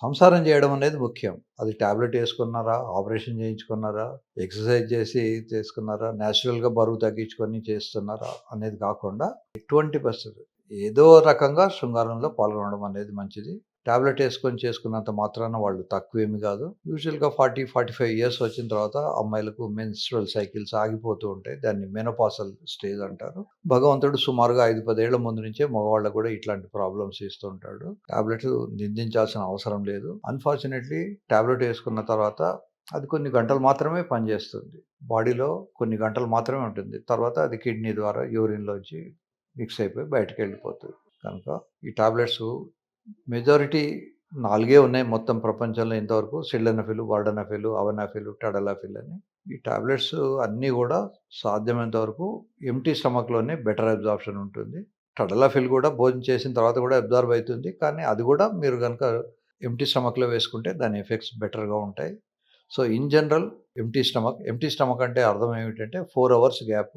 సంసారం చేయడం అనేది ముఖ్యం. అది టాబ్లెట్ వేసుకున్నారా? ఆపరేషన్ చేయించుకున్నారా? ఎక్సర్సైజ్ చేసి చేసుకున్నారా? న్యాచురల్గా బరువు తగ్గించుకొని చేస్తున్నారా? అనేది కాకుండా ఎటువంటి పరిస్థితి ఏదో రకంగా శృంగారంలో పాల్గొనడం అనేది మంచిది. ట్యాబ్లెట్ వేసుకొని చేసుకున్నంత మాత్రాన వాళ్ళు తక్కువేమి కాదు. యూజువల్గా ఫార్టీ ఫార్టీ ఫైవ్ ఇయర్స్ వచ్చిన తర్వాత అమ్మాయిలకు మెన్స్ట్రల్ సైకిల్స్ ఆగిపోతూ ఉంటాయి. దాన్ని మెనోపాసల్ స్టేజ్ అంటారు. భగవంతుడు సుమారుగా ఐదు పదేళ్ళ ముందు నుంచే మగవాళ్ళకు కూడా ఇట్లాంటి ప్రాబ్లమ్స్ ఇస్తూ ఉంటాడు. ట్యాబ్లెట్ నిందించాల్సిన అవసరం లేదు. అన్ఫార్చునేట్లీ ట్యాబ్లెట్ వేసుకున్న తర్వాత అది కొన్ని గంటలు మాత్రమే పనిచేస్తుంది. బాడీలో కొన్ని గంటలు మాత్రమే ఉంటుంది. తర్వాత అది కిడ్నీ ద్వారా యూరిన్లోంచి మిక్స్ అయిపోయి బయటకు వెళ్ళిపోతుంది కనుక ఈ టాబ్లెట్స్ మెజారిటీ నాలుగే ఉన్నాయి మొత్తం ప్రపంచంలో ఇంతవరకు. సిల్డనఫిల్ వార్డనఫిల్ అవనాఫిల్ టడలఫిల్ అని. ఈ టాబ్లెట్స్ అన్నీ కూడా సాధ్యమైనంత వరకు ఎంటీ స్టమక్లోనే బెటర్ అబ్జార్ప్షన్ ఉంటుంది. టడలఫిల్ కూడా భోజనం చేసిన తర్వాత కూడా అబ్జార్బ్ అవుతుంది. కానీ అది కూడా మీరు కనుక ఎంటీ స్టమక్లో వేసుకుంటే దాని ఎఫెక్ట్స్ బెటర్గా ఉంటాయి. So in general empty stomach empty stomach అంటే అర్థం ఏమిటంటే ఫోర్ అవర్స్ గ్యాప్